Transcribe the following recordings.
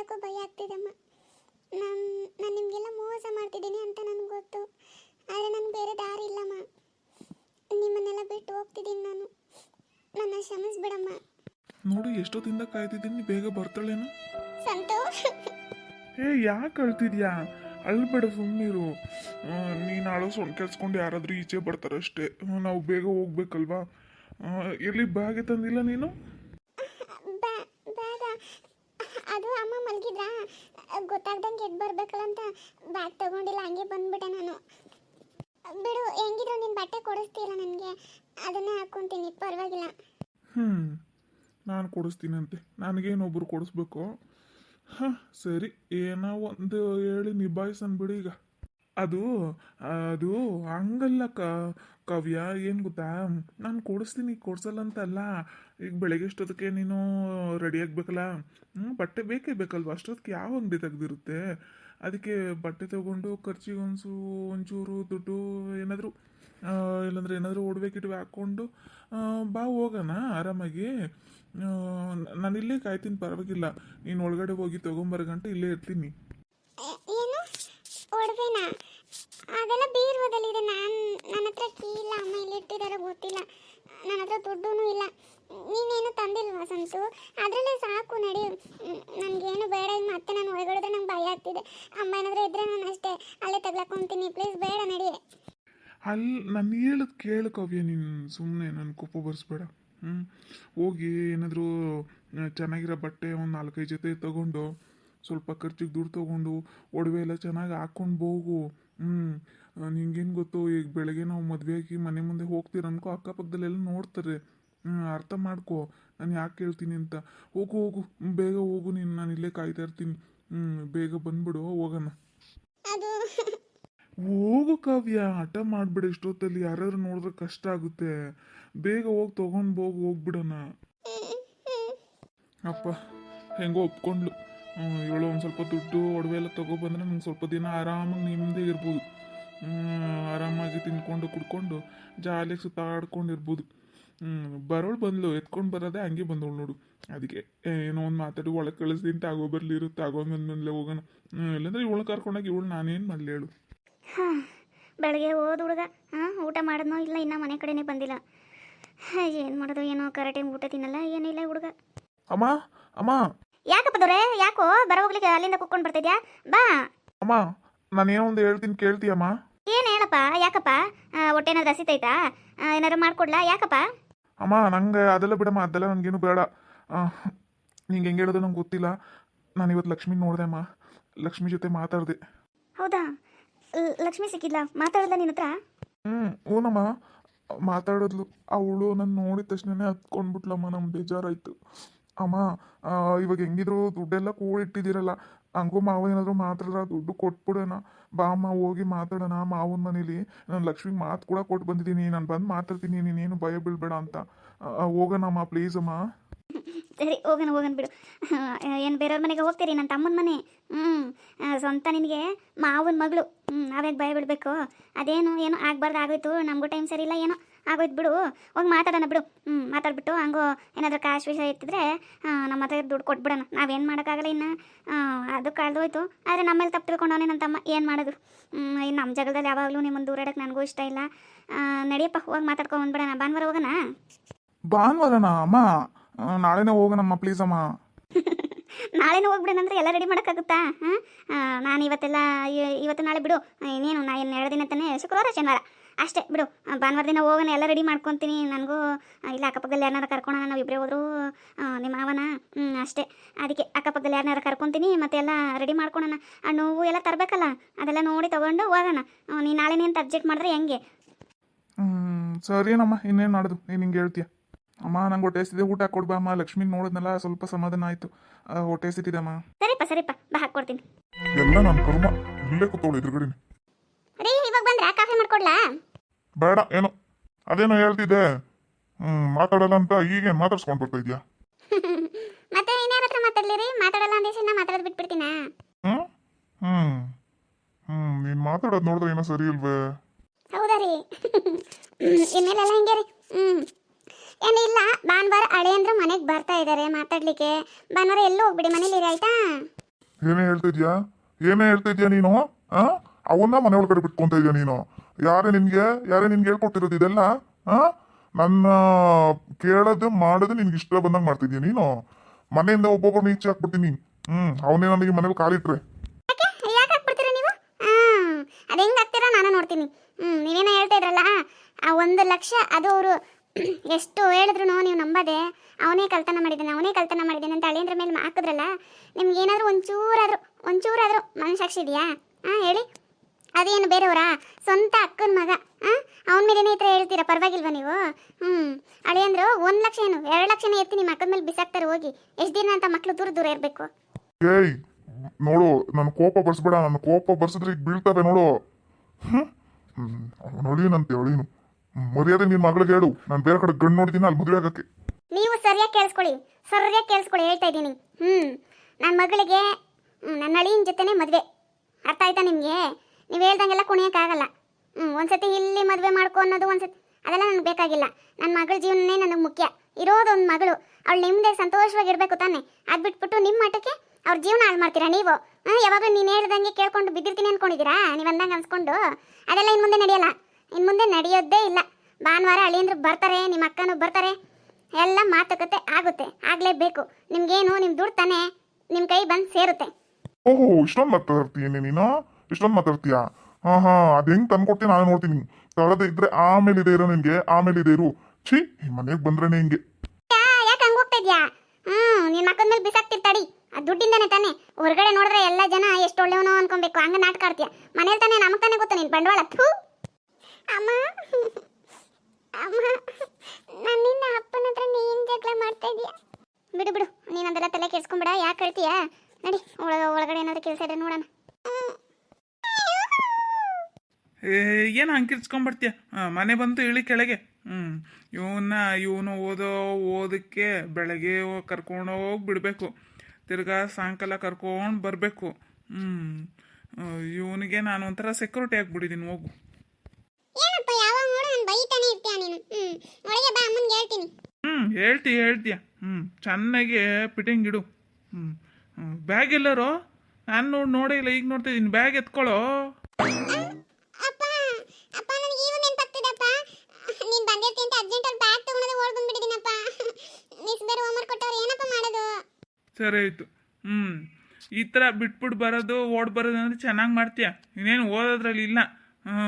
ಮಾತಾಡೋಕ್ಕೂ ಭಯ ಆಗ್ತಿದೆಮ್ಮ ನಾನು ನಾನು ನಿಮಗೆಲ್ಲ ಮೋಸ ಮಾಡ್ತಿದ್ದೀನಿ ಅಂತ ನನಗೆ ಗೊತ್ತು. ಆದರೆ ನನಗೆ ಬೇರೆ ದಾರಿ ಇಲ್ಲಮ್ಮ ನಿಮ್ಮನ್ನೆಲ್ಲ ಬಿಟ್ಟು ಹೋಗ್ತಿದ್ದೀನಿ ನಾನು. ನನ್ನ ಕ್ಷಮಿಸ್ಬಿಡಮ್ಮ ನೋಡು ಎಷ್ಟೊತ್ತಿಂದ ಕಾಯ್ತಿದ್ದೀನಿ ಬೇಗ ಬರ್ತಾಳೇನು. ಸಂತೋಷ್ ಏ ಯಾಕೆ ಅಳ್ತಿದ್ಯಾ? ಅಳ್ಬೇಡ ಸುಮ್ಮನಿರು ನೀನು ಅಳೋ ಸೊಂಡ್ ಕೆಲ್ಸ್ಕೊಂಡು ಯಾರಾದರೂ ಈಚೆ ಬರ್ತಾರಷ್ಟೇ. ನಾವು ಬೇಗ ಹೋಗ್ಬೇಕಲ್ವಾ? ಎಲ್ಲಿ ಬ್ಯಾಗೆ ತಂದಿಲ್ಲ ನೀನು ಬ್ಯಾ- ಬ್ಯಾಗ ಅದು ಅಮ್ಮ ಮಲಗಿದ್ರಾ ಗೊತ್ತಾಗ್ದಂಗೆ ಎದ್ದು ಬರ್ಬೇಕಲ್ಲ ಅಂತ ಬ್ಯಾಗ್ ತಗೊಂಡಿಲ್ಲ, ಹಂಗೆ ಬಂದ್ಬಿಟ್ಟೆ ನಾನು. ಬಿಡು, ಹೆಂಗಿದ್ರು ನಿನ್ನ ಬಟ್ಟೆ ಕೊಡಿಸ್ತೀರ ನನಗೆ. ಅದನ್ನೇ ಹಾಕೊಂತೀನಿ, ಪರವಾಗಿಲ್ಲ. ಹ್ಞೂ ನಾನು ಕೊಡಿಸ್ತೀನಂತೆ. ನನಗೇನೊಬ್ರು ಕೊಡಿಸ್ಬೇಕು? ಹಾಂ, ಸರಿ, ಏನೋ ಒಂದು ಹೇಳಿ ನಿಭಾಯಿಸನ್ ಬಿಡಿ ಈಗ. ಅದು ಅದು ಹಂಗಲ್ಲ ಕ, ಕವ್ಯ, ಏನು ಗೊತ್ತಾ? ನಾನು ಕೊಡಿಸ್ತೀನಿ ಕೊಡ್ಸಲ್ಲ ಅಂತಲ್ಲ ಈಗ ಬೆಳಗ್ಗೆ ಅಷ್ಟೊತ್ತಿಗೆ ನೀನು ರೆಡಿ ಆಗಬೇಕಲ್ಲ? ಹ್ಞೂ ಬಟ್ಟೆ ಬೇಕೇ ಬೇಕಲ್ವ? ಅಷ್ಟೊತ್ತಿಗೆ ಯಾವ ಅಂಗಡಿ ತೆಗೆದಿರುತ್ತೆ? ಅದಕ್ಕೆ ಬಟ್ಟೆ ತಗೊಂಡು ಖರ್ಚಿಗೆ ಒಂದು ಒಂಚೂರು ದುಡ್ಡು ಏನಾದರೂ ಇಲ್ಲಾಂದ್ರೆ ಏನಾದರೂ ಒಡವೆ ಹಾಕ್ಕೊಂಡು ಬಾ ಹೋಗೋಣ ಆರಾಮಾಗಿ. ನಾನು ಇಲ್ಲೇ ಕಾಯ್ತೀನಿ, ಪರವಾಗಿಲ್ಲ. ನೀನು ಒಳಗಡೆ ಹೋಗಿ ತೊಗೊಂಬರೋ ಇಲ್ಲೇ ಇರ್ತೀನಿ. ಒಡವೆನಾ? ಅದೆಲ್ಲ ಬೀರ್ವದಲ್ಲಿದೆ ನಾನು, ನನ್ನ ಹತ್ರ ಕೀ ಇಲ್ಲ. ಅಮ್ಮ ಇಲ್ಲಿ ಇಟ್ಟಿದಾರೋ ಗೊತ್ತಿಲ್ಲ. ನನ್ನ ಹತ್ರ ದುಡ್ಡೂ ಇಲ್ಲ. ನೀನೇನು ತಂದಿಲ್ವಾ ಸಂತು? ಅದರಲ್ಲೇ ಸಾಕು, ನಡಿ. ನನಗೇನು ಬೇಡ. ಮತ್ತೆ ನಾನು ಒಳಗಡೆ ನಂಗೆ ಭಯ ಆಗ್ತಿದೆ. ಅಮ್ಮ ಏನಾದರೂ ಇದ್ರೆ ನಾನು ಅಷ್ಟೇ. ಅಲ್ಲೇ ತಗ್ಲಾಕೊಂತೀನಿ. ಪ್ಲೀಸ್ ಬೇಡ, ನಡಿ. ಅಲ್ಲಿ ನಾನು ಹೇಳೋದು ಕೇಳು ನೀನು ಸುಮ್ಮನೆ ನನ್ನ ಕೋಪ ಬರ್ಸ್ಬೇಡ. ಹ್ಞೂ ಹೋಗಿ ಏನಾದರೂ ಚೆನ್ನಾಗಿರೋ ಬಟ್ಟೆ ಒಂದು ನಾಲ್ಕೈದು ಜೊತೆ ತಗೊಂಡು ಸ್ವಲ್ಪ ಖರ್ಚಿಗೆ ದುಡ್ಡು ತೊಗೊಂಡು ಒಡವೆ ಎಲ್ಲ ಚೆನ್ನಾಗಿ ಹಾಕ್ಕೊಂಡು ಹೋಗು ಹ್ಞೂ ನಿಂಗೇನು ಗೊತ್ತು? ಈಗ ಬೆಳಗ್ಗೆ ನಾವು ಮದುವೆಯಾಗಿ ಮನೆ ಮುಂದೆ ಹೋಗ್ತೀರ ಅನ್ಕೋ ಅಕ್ಕಪಕ್ಕದಲ್ಲೆಲ್ಲ ನೋಡ್ತಾರೆ. ಹ್ಞೂ ಅರ್ಥ ಮಾಡ್ಕೋ. ನಾನು ಯಾಕೆ ಕೇಳ್ತೀನಿ ಅಂತ. ಹೋಗು ಹೋಗು. ಬೇಗ ಹೋಗು ನೀನು. ನಾನು ಇಲ್ಲೇ ಕಾಯ್ತಾ ಇರ್ತೀನಿ. ಹ್ಞೂ ಬೇಗ ಬಂದ್ಬಿಡು ಹೋಗೋಣ. ಹೋಗು ಕಾವ್ಯ. ಹಠ ಮಾಡ್ಬಿಡ ಇಷ್ಟೊತ್ತಲ್ಲಿ ಯಾರಾದ್ರು ನೋಡಿದ್ರೆ ಕಷ್ಟ ಆಗುತ್ತೆ. ಬೇಗ ಹೋಗಿ ತೊಗೊಂಡು ಹೋಗಿ ಹೋಗ್ಬಿಡೋಣ. ಅಪ್ಪ ಹೆಂಗೋ ಒಪ್ಕೊಂಡ್ಲು. ಇವಳು ಒಂದು ಸ್ವಲ್ಪ ದುಡ್ಡು ಒಡವೆ ಎಲ್ಲ ತಗೊಬಂದ್ರೆ ನಂಗೆ ಸ್ವಲ್ಪ ದಿನ ಆರಾಮಾಗಿ ನಿಮ್ಮದೇ ಇರ್ಬೋದು. ಆರಾಮಾಗಿ ತಿನ್ಕೊಂಡು ಕುಡ್ಕೊಂಡು ಜಾಲಿಗೆ ಸುತ್ತಾಡ್ಕೊಂಡು ಇರ್ಬೋದು ಬರೋಳು ಬಂದ್ಲು ಎತ್ಕೊಂಡು ಬರೋದೇ ಹಂಗೆ ಬಂದವಳು ನೋಡು. ಅದಕ್ಕೆ ಏನೋ ಒಂದು ಮಾತಾಡಿ ಒಳಗೆ ಕಳಿಸ್ತೀನಿ ತಾಗೋ ಬರಲಿ ಇರುತ್ತೆ ತಗೊಂಡ್ ಬಂದ್ಮೇಲೆ ಹೋಗೋಣ. ಇಲ್ಲಾಂದ್ರೆ ಇವಳು ಕರ್ಕೊಂಡೋಗಿ ಇವಳು ನಾನೇನು ಮಾಡಲಿ ಹೇಳು. ಹಾಂ ಬೆಳಗ್ಗೆ ಹೋದ ಹುಡುಗ. ಹಾಂ ಊಟ ಮಾಡಿದ್ನೋ ಇಲ್ಲ ಇನ್ನೂ ಮನೆ ಕಡೆನೇ ಬಂದಿಲ್ಲ. ಏನು ಮಾಡೋದು ಏನೋ ಕರೆಕ್ಟ್ ಟೈಮ್ ಊಟ ತಿನ್ನಲ್ಲ ಏನಿಲ್ಲ ಹುಡುಗ. ಅಮ್ಮ ಅಮ್ಮ. ಯಾಕಪ್ಪ ದೊರೆ? ಯಾಕೋ ಬರ ಹೋಗ್ಲಿಕ್ಕೆ ಅಲ್ಲಿಂದ ಕುಕ್ಕೊಂಡ್ ಬರ್ತಿದ್ಯಾ? ಬಾ. ಅಮ್ಮ ನಾನೇನೋ ಒಂದು ಹೇಳ್ತೀನಿ ಕೇಳ್ತೀಯಮ್ಮ? ಏನು ಹೇಳಪ್ಪ? ಯಾಕಪ್ಪ? ಆ, ಹೊಟ್ಟೆ ಏನಾದ್ರು ಹಸಿತೈತಾ ಏನಾದ್ರು ಮಾಡ್ಕೊಡ್ಲಾ? ಯಾಕಪ್ಪ? ಅಮ್ಮ ನಂಗೆ ಅದೆಲ್ಲ ಬಿಡಮ್ಮ ಅದೆಲ್ಲ ನನಗೇನು ಬೇಡ. ನಿಂಗೆ ಹೆಂಗೆ ಹೇಳೋದು ನಂಗೆ ಗೊತ್ತಿಲ್ಲ. ನಾನು ಇವತ್ತು ಲಕ್ಷ್ಮಿ ನೋಡಿದೆ ಅಮ್ಮ. ಲಕ್ಷ್ಮಿ ಜೊತೆ ಮಾತಾಡಿದೆ. ಹೌದಾ? ಲಕ್ಷ್ಮಿ ಸಿಕ್ಕಿಲ್ಲ ಮಾತಾಡಲ್ಲ ನಿನ್ನ ಹತ್ರ? ಹ್ಞೂ ಹ್ಞೂನಮ್ಮ ಮಾತಾಡಿದ್ಲು. ಅವಳು ನನ್ನ ನೋಡಿದ ತಕ್ಷಣನೇ ಹತ್ಕೊಂಡ್ಬಿಟ್ಲಮ್ಮ ನಮ್ಗೆ ಬೇಜಾರಾಯಿತು. ಅಮ್ಮ ಇವಾಗ ಹೆಂಗಿದ್ರು ದುಡ್ಡೆಲ್ಲ ಕೂಡಿಟ್ಟಿದ್ದೀರಲ್ಲ, ಹಂಗೂ ಮಾವ ಏನಾದರೂ ಮಾತಾಡಿದ್ರೆ ದುಡ್ಡು ಕೊಟ್ಬಿಡೋಣ. ಬಾ ಅಮ್ಮ, ಹೋಗಿ ಮಾತಾಡೋಣ, ಮಾವನ ಮನೇಲಿ. ನಾನು ಲಕ್ಷ್ಮಿ ಮಾತು ಕೂಡ ಕೊಟ್ಟು ಬಂದಿದ್ದೀನಿ, ನಾನು ಬಂದು ಮಾತಾಡ್ತೀನಿ, ನೀನೇನು ಭಯ ಬೀಳ್ಬೇಡ ಅಂತ. ಹೋಗೋಣಮ್ಮ ಪ್ಲೀಸ್ ಅಮ್ಮ ಸರಿ, ಹೋಗೋಣ ಹೋಗೋಣ ಬಿಡು. ಏನು ಬೇರೆಯವ್ರ ಮನೆಗೆ ಹೋಗ್ತೀರಿ? ನನ್ನ ತಮ್ಮನ ಮನೆ. ಹ್ಞೂ ಸ್ವಂತ ನಿನಗೆ ಮಾವನ ಮಗಳು. ಹ್ಞೂ ಭಯ ಬಿಡಬೇಕು? ಅದೇನು, ಏನು ಆಗಬಾರ್ದು, ಆಗೋಯ್ತು, ನಮಗೂ ಟೈಮ್ ಸರಿ ಇಲ್ಲ, ಏನೋ. ಆಗೋಯ್ತು ಬಿಡು. ಹೋಗಿ ಮಾತಾಡೋಣ ಬಿಡು. ಹ್ಞೂ ಮಾತಾಡ್ಬಿಟ್ಟು ಹಂಗೋ ಏನಾದರೂ ಕಾಶ್ ವಿಷಯ ಇತ್ತಿದ್ರೆ ನಮ್ಮ ಹತ್ರ ದುಡ್ಡು ಕೊಟ್ಬಿಡೋಣ. ನಾವೇನು ಮಾಡೋಕ್ಕಾಗಲ್ಲ ಇನ್ನು. ಅದು ಕಳೆದೋಯ್ತು. ಆದರೆ ನಮ್ಮಲ್ಲಿ ತಪ್ಪು ತಿಳ್ಕೊಂಡವನೇ ನನ್ನ ತಮ್ಮ ಏನು ಮಾಡೋದು? ಇನ್ನು ನಮ್ಮ ಜಗದಲ್ಲಿ ಯಾವಾಗಲೂ ನಿಮ್ಮನ್ನು ದೂರ ಇಡೋಕ್ಕೆ ನನಗೂ ಇಷ್ಟ ಇಲ್ಲ. ನಡಿಯಪ್ಪ ಹೋಗಿ ಮಾತಾಡ್ಕೊಂಡು ಬಂದ್ಬಿಡೋಣ. ಭಾನುವಾರ ಹೋಗೋಣ? ಭಾನುವಾರನ ಅಮ್ಮ? ನಾಳೆನೇ ಹೋಗೋಣಮ್ಮ ಪ್ಲೀಸ್ ಅಮ್ಮ. ನಾಳೆನೂ ಹೋಗ್ಬಿಡೋಣಂದ್ರೆ ಎಲ್ಲ ರೆಡಿ ಮಾಡೋಕ್ಕಾಗುತ್ತಾ? ಹಾಂ? ನಾನು ಇವತ್ತೆಲ್ಲ ಇವತ್ತು ನಾಳೆ ಬಿಡು. ಇನ್ನೇನು ನಾ ಎರಡು ದಿನ ತಾನೇ ಶುಕ್ರವಾರ ಶನಿವಾರ. ಅಷ್ಟೇ ಬಿಡು. ಭಾನುವಾರ ದಿನ ಹೋಗೋಣ ಎಲ್ಲ ರೆಡಿ ಮಾಡ್ಕೊತೀನಿ. ನನಗೂ ಇಲ್ಲ ಅಕ್ಕಪಕ್ಕದಲ್ಲಿ ಯಾರನ್ನಾರು ಕರ್ಕೊಳೋಣ ನಾವು ಇಬ್ಬರೇ ಹೋದ್ರು. ನಿಮ್ಮ ಮಾವನ? ಹ್ಞೂ ಅಷ್ಟೇ. ಅದಕ್ಕೆ ಅಕ್ಕಪಕ್ಕದಲ್ಲಿ ಯಾರನ್ನಾರು ಕರ್ಕೊತೀನಿ ಮತ್ತೆ ಎಲ್ಲ ರೆಡಿ ಮಾಡ್ಕೊಳೋಣ. ಆ ನೋವು ಎಲ್ಲ ತರಬೇಕಲ್ಲ? ಅದೆಲ್ಲ ನೋಡಿ ತೊಗೊಂಡು ಹೋಗೋಣ. ನೀನು ನಾಳೆ ಅಂತ ಅರ್ಜೆಂಟ್ ಮಾಡಿದ್ರೆ ಹೆಂಗೆ? ಸರಿನಮ್ಮ ಇನ್ನೇನು ಮಾಡೋದು? ನೀನು ಹಿಂಗೆ ಹೇಳ್ತೀಯ? ಅಮ್ಮ ನಂಗೆ ಹೊಟ್ಟೆ ಹಸಿದೆ ಊಟ ಕೊಡ್ಬಾ ಅಮ್ಮ. ಲಕ್ಷ್ಮಿ ನೋಡಿದ್ನಲ್ಲ ಸ್ವಲ್ಪ ಸಮಾಧಾನ ಆಯಿತು. ಹೊಟ್ಟೆ ಹಸಿತಿದಮ್ಮ ಸರಿಪ್ಪ ಸರಿಪ್ಪ. ಬಾ ಹಾಕ್ಕೊಡ್ತೀನಿ ಎಲ್ಲ ನನ್ನ ಕರ್ಮ. ಇಲ್ಲೇ ಕೂತವಳು ಎದುರುಗಡೆ ರೀ ಇವಾಗ ಬಂದ್ರಾ? ಕಾಫಿ ಮಾಡ್ಕೊಡ್ಲಾ? ಬೇಡ ಏನೋ? ಅದೇನೋ ಹೇಳ್ತಿದ್ದೆ. ಹ್ಮ್ ಮಾತಾಡಲ್ಲ ಅಂತ ಈಗೇನ್ ಮಾತಾಡ್ಸ್ಕೊಂಡ್ ಬರ್ತಾ ಇದ್ಯಾ? ಮತ್ತೆ ಇನ್ಯಾರ ಹತ್ರ ಮಾತಾಡ್ಲಿರಿ? ಮಾತಾಡಲ್ಲ ಅಂದೇಸಿ ನಾ ಮಾತಾಡೋದು ಬಿಟ್ಬಿಡ್ತೀನಾ? ಹ್ಮ್? ಹ್ಮ್. ಹ್ಮ್ ನೀನ್ ಮಾತಾಡೋದು ನೋಡಿದ್ರೆ ಏನೋ ಸರಿ ಇಲ್ವೇ? ಹೌದಾ ರೀ? ಇನ್ಮೇಲೆಲ್ಲ ಹಿಂಗೆ ರೀ. ಹ್ಞೂ ಏನಿಲ್ಲ ಭಾನುವಾರ ಅಳೆ ಅಂದ್ರೆ ಮನೆಗೆ ಬರ್ತಾ ಇದ್ದಾರೆ ಮಾತಾಡ್ಲಿಕ್ಕೆ. ಭಾನುವಾರ ಎಲ್ಲೂ ಹೋಗ್ಬಿಡಿ ಮನೇಲಿ ಆಯ್ತಾ? ಏನೇ ಹೇಳ್ತಿದ್ಯಾ? ಏನೇ ಹೇಳ್ತಿದ್ಯಾ ನೀನು ಆ? ಅವನ್ನ ಮನೆ ಒಳಗಡೆ ಬಿಟ್ಕೊಂತ ಇದೀಯ ನೀನು? ಯಾರೇ ನಿನ್ಗೆ ಯಾರೇ ನಿನ್ಗೆ ಹೇಳ್ಕೊಟ್ಟಿರೋದು ಇದೆಲ್ಲ, ಆ? ನನ್ನ ಕೇಳೋದು, ಮಾಡೋದು ನಿನ್ಗೆ ಇಷ್ಟ ಬಂದಂಗೆ ಮಾಡ್ತಿದ್ಯಾ ನೀನು? ಮನೆಯಿಂದ ಒಬ್ಬೊಬ್ಬರು ಈಚೆ ಹಾಕ್ಬಿಡ್ತೀನಿ ಹ್ಮ್, ಅವನೇ ನನಗೆ ಮನೇಲಿ ಕಾಲಿಟ್ರೆ ಯಾಕೆ? ಹಾಕ್ಬಿಡ್ತೀರಾ ನೀವು? ಆ ಅದು ಹೆಂಗೆ ಹಾಕ್ತೀರಾ ನಾನು ನೋಡ್ತೀನಿ. ಹ್ಮ್, ನೀವೇನೋ ಹೇಳ್ತಾ ಇದ್ರಲ್ಲ, ಆ ಒಂದು ಲಕ್ಷ, ಅದು ಅವರು ಎಷ್ಟು ಹೇಳಿದ್ರು ನೀವು ನಂಬದೆ, ಅವನೇ ಕಲ್ತನ ಮಾಡಿದ್ದಾನೆ, ಅವನೇ ಕಲ್ತನ ಮಾಡಿದ್ದಾನೆ ಅಂತ ಅಳಿಯಂದ್ರ ಮೇಲೆ ಹಾಕಿದ್ರಲ್ಲ, ನಿಮ್ಗೆ ಏನಾದರೂ ಒಂಚೂರಾದರೂ ಒಂಚೂರಾದರೂ ಮನಸ್ಸಾಕ್ಷಿ ಇದೆಯಾ? ಹಾಂ, ಹೇಳಿ. ಅದೇನು ಬೇರೆಯವರಾ? ಸ್ವಂತ ಅಕ್ಕನ ಮಗ. ಅವನ ಮೇಲೇನೇ ಈ ಥರ ಹೇಳ್ತೀರಾ? ಪರವಾಗಿಲ್ವಾ ನೀವು? ಹ್ಞೂ ಅಂದ್ರೆ ಒಂದು ಲಕ್ಷ ಏನು? ಎರಡು ಲಕ್ಷನೇ ಎತ್ತಿ ನಿಮ್ಮ ಅಕ್ಕನ ಮೇಲೆ ಬಿಸಾಕ್ತಾರೆ ಹೋಗಿ. ಎಷ್ಟು ದಿನ ಅಂತ ಮಕ್ಕಳು ದೂರ ದೂರ ಇರಬೇಕು? ಏಯ್ ನೋಡು ನನ್ನ ಕೋಪ ಬರ್ಸ್ಬೇಡ. ನನ್ನ ಕೋಪ ಬರ್ಸಿದ್ರೆ ಈಗ ಬೀಳ್ತವೆ ನೋಡು. ಹ್ಮ್. ಅವಳೀನು ಮರ್ಯಾದೆ ನಿನ್ ಮಗಳಿಗೆ ಹೇಳು. ನಾನು ಬೇರೆ ಕಡೆ ಗಂಡು ನೋಡಿದ್ದೀನಿ ಅಲ್ಲಿ ಮದುವೆ ಆಗಕ್ಕೆ. ನೀವು ಸರಿಯಾಗಿ ಕೇಳಿಸ್ಕೊಳ್ಳಿ. ಸರಿಯಾಗಿ ಕೇಳಿಸ್ಕೊಳ್ಳಿ ಹೇಳ್ತಾ ಇದ್ದೀನಿ. ಹ್ಞೂ ನನ್ನ ಮಗಳಿಗೆ ನನ್ನ ಅಳಿಯನ ಜೊತೆನೇ ಮದುವೆ. ಅರ್ಥ ಆಯ್ತಾ ನಿಮಗೆ? ನೀವು ಹೇಳ್ದಂಗೆಲ್ಲ ಕುಣಿಯೋಕ್ಕಾಗಲ್ಲ. ಹ್ಞೂ ಒಂದ್ಸತಿ ಇಲ್ಲಿ ಮದುವೆ ಮಾಡ್ಕೊ ಅನ್ನೋದು ಒಂದ್ಸತಿ ಅದೆಲ್ಲ ನನಗೆ ಬೇಕಾಗಿಲ್ಲ. ನನ್ನ ಮಗಳ ಜೀವನನೇ ನನಗೆ ಮುಖ್ಯ. ಇರೋದು ಒಂದು ಮಗಳು. ಅವಳು ನಿಮ್ಮದೇ ಸಂತೋಷವಾಗಿರಬೇಕು ತಾನೆ. ಅದು ಬಿಟ್ಬಿಟ್ಟು ನಿಮ್ಮ ಮಟ್ಟಕ್ಕೆ ಅವ್ರ ಜೀವನ ಹಾಳು ಮಾಡ್ತೀರಾ ನೀವು? ಹಾಂ ಯಾವಾಗಲೂ ನೀನು ಹೇಳ್ದಂಗೆ ಕೇಳ್ಕೊಂಡು ಬಿದ್ದಿರ್ತೀನಿ ಅಂದ್ಕೊಂಡಿದ್ದೀರಾ ನೀವು ಅಂದಂಗೆ ಅನ್ಸ್ಕೊಂಡು. ಅದೆಲ್ಲ ಇನ್ನು ಮುಂದೆ ನಡೆಯಲ್ಲ. ಇನ್ನು ಮುಂದೆ ನಡೆಯೋದೇ ಇಲ್ಲ. ಭಾನುವಾರ ಅಳಿಯಂದ್ರು ಬರ್ತಾರೆ ನಿಮ್ಮ ಅಕ್ಕನೂ ಬರ್ತಾರೆ. ಎಲ್ಲ ಮಾತುಕತೆ ಆಗುತ್ತೆ. ಆಗಲೇಬೇಕು. ನಿಮ್ಗೇನು ನಿಮ್ಮ ದುಡ್ಡು ತಾನೆ ನಿಮ್ಮ ಕೈ ಬಂದು ಸೇರುತ್ತೆ. ಓಹೋ, ಇಷ್ಟೊಂದು ಮಾತಾಡ್ತೀಯೇನೆ ನೀನು? ಇಷ್ಟೊಂದು ಮಾತಾಡ್ತೀಯಾ? ಹಾ ಹಾ ಅದ್ ಹೆಂಗ್ ತಂದ್ಕೊಡ್ತೀನಿ ನಾನು ನೋಡ್ತೀನಿ. ತರದೇ ಇದ್ರೆ ಆಮೇಲೆ ಇದೆ ಇರೋ ನಿನ್ಗೆ ಆಮೇಲೆ ಇದೆ ಇರು. ಛೀ ಮನೆಗೆ ಬಂದ್ರೇನೆ ಹಿಂಗೆ. ಯಾಕೆ ಹಂಗ ಹೋಗ್ತಾ ಇದ್ಯಾ? ಹ್ಮ್ ನಿನ್ನ ಮಕ್ಕದ ಮೇಲೆ ಬಿಸಾಕ್ತಿರ್ತಾಡಿ ಆ ದುಡ್ಡಿಂದಾನೆ ತಾನೆ. ಹೊರಗಡೆ ನೋಡಿದ್ರೆ ಎಲ್ಲ ಜನ ಎಷ್ಟು ಒಳ್ಳೆಯವನೋ ಅನ್ಕೊಬೇಕು. ಹಂಗ ನಾಟಕ ಆಡ್ತೀಯ. ಮನೇಲಿ ತಾನೆ, ನಮಗ್ ತಾನೇ ಗೊತ್ತು ನಿನ್ ಬಂಡವಾಳ. ಥೂ. ಅಮ್ಮ. ಅಮ್ಮ. ನನ್ನಿಂದ ಅಪ್ಪನ ಹತ್ರ ನೀನು ಜಗಳ ಮಾಡ್ತಾ ಇದೀಯ? ಬಿಡು ಬಿಡು. ನೀನ್ ಅದೆಲ್ಲ ತಲೆ ಕೆಡ್ಸ್ಕೊಂಬಿಡ. ಯಾಕೆ ಹೇಳ್ತೀಯಾ? ನಡಿ, ಒಳಗ, ಒಳಗಡೆ ಏನಾದ್ರು ಕೆಲಸ ಇದ್ರೆ ನೋಡೋಣ. ಏನು ಹಂಕಿರ್ಸ್ಕೊಂಬರ್ತೀಯ ಮನೆ ಬಂತು ಇಳಿ ಕೆಳಗೆ. ಹ್ಞೂ ಇವನ್ನ ಇವನು ಓದೋ ಓದಕ್ಕೆ ಬೆಳಗ್ಗೆ ಕರ್ಕೊಂಡು ಹೋಗಿ ಬಿಡಬೇಕು. ತಿರ್ಗಾ ಸಾಯಂಕಾಲ ಕರ್ಕೊಂಡು ಬರಬೇಕು. ಹ್ಞೂ ಇವನಿಗೆ ನಾನು ಒಂಥರ ಸೆಕ್ಯೂರಿಟಿ ಆಗಿಬಿಟ್ಟಿದ್ದೀನಿ ಹೋಗು. ಹ್ಞೂ ಹ್ಞೂ ಹೇಳ್ತೀಯ ಹೇಳ್ತೀಯ. ಹ್ಞೂ ಚೆನ್ನಾಗಿ ಫಿಟ್ಟಿಂಗ್ ಇಡು. ಹ್ಞೂ ಹ್ಞೂ ಬ್ಯಾಗ್ ಎಲ್ಲರೂ? ನಾನು ನೋಡಿ ನೋಡೇ ಇಲ್ಲ ಈಗ ನೋಡ್ತಿದ್ದೀನಿ. ಬ್ಯಾಗ್ ಎತ್ಕೊಳ್ಳೋ ಅಪ್ಪ ಅಪ್ಪ ನನಗೆ ಈಗ ನೆನಪಾಗ್ತಿದೆಪ್ಪ ನೀನು ಬಂದಿರ್ತೀನಿ ಅಂತ ಅರ್ಜೆಂಟಲ್ಲಿ ಬ್ಯಾಗ್ ತಗೊಂಡು ಓಡ್ ಬಂದ್ಬಿಟ್ಟಿದ್ದೀನಪ್ಪ ಮಿಸ್ ಬೇರೆ ಹೋಮ್ವರ್ಕ್ ಕೊಟ್ಟವ್ರು ಏನಪ್ಪ ಮಾಡೋದು ಸರಿ ಆಯಿತು. ಹ್ಞೂ ಈ ಥರ ಬಿಟ್ಬಿಟ್ಟು ಬರೋದು ಓಡ್ ಬರೋದು ಅಂದರೆ ಚೆನ್ನಾಗಿ ಮಾಡ್ತೀಯ? ಇನ್ನೇನು ಓದೋದ್ರಲ್ಲಿ ಇಲ್ಲ? ಹ್ಞೂ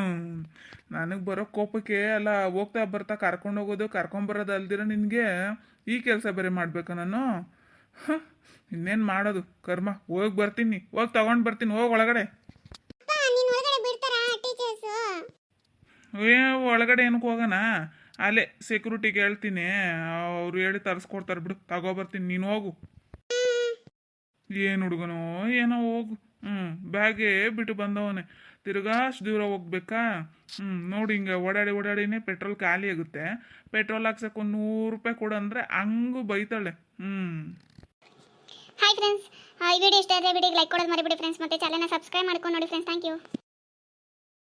ನನಗೆ ಬರೋ ಕೋಪಕ್ಕೆ ಅಲ್ಲ ಹೋಗ್ತಾ ಬರ್ತಾ ಕರ್ಕೊಂಡು ಹೋಗೋದು ಕರ್ಕೊಂಬರೋದು ಅಲ್ದಿರ ನಿನಗೆ ಈ ಕೆಲಸ ಬೇರೆ ಮಾಡಬೇಕು ನಾನು. ಇನ್ನೇನು ಮಾಡೋದು? ಕರ್ಮ ಹೋಗಿ ಬರ್ತೀನಿ. ಹೋಗಿ ತಗೊಂಡು ಬರ್ತೀನಿ. ಹೋಗಿ ಒಳಗಡೆ. ಏ ಒಳಗಡೆ ಏನಕ್ಕೆ ಹೋಗೋಣ. ಅಲ್ಲೇ ಸೆಕ್ಯೂರಿಟಿಗೆ ಹೇಳ್ತೀನಿ ಅವ್ರು ಹೇಳಿ ತರಿಸ್ಕೊಡ್ತಾರೆ ಬಿಡು. ತಗೋಬರ್ತೀನಿ ನೀನು ಹೋಗು. ಏನು ಹುಡುಗನೋ, ಏನೋ ಹೋಗು. ಹ್ಞೂ ಬ್ಯಾಗೇ ಬಿಟ್ಟು ಬಂದವನೇ. ತಿರ್ಗಾ ಅಷ್ಟು ದೂರ ಹೋಗ್ಬೇಕಾ? ಹ್ಞೂ ನೋಡಿ ಹಿಂಗೆ ಓಡಾಡಿ ಓಡಾಡಿನೇ ಪೆಟ್ರೋಲ್ ಖಾಲಿ ಆಗುತ್ತೆ. ಪೆಟ್ರೋಲ್ ಹಾಕ್ಸಕ್ಕೆ ಒಂದು ನೂರು ರೂಪಾಯಿ ಕೊಡು ಅಂದರೆ ಹಂಗೂ ಬೈತಾಳೆ. ಹ್ಞೂ ಹಾಯ್ ಫ್ರೆಂಡ್ಸ್ ಈ ವಿಡಿಯೋ ಇಷ್ಟ ಆದರೆ ವಿಡಿಯೋಗೆ ಲೈಕ್ ಕೊಡೋದು ಮರಿಬಿಡಿ ಫ್ರೆಂಡ್ಸ್ ಮತ್ತೆ ಚಾನಲ್ನ ಸಬ್ಸ್ಕ್ರೈಬ್ ಮಾಡ್ಕೊಂಡು ನೋಡಿ ಫ್ರೆಂಡ್ಸ್ ಥ್ಯಾಂಕ್ ಯು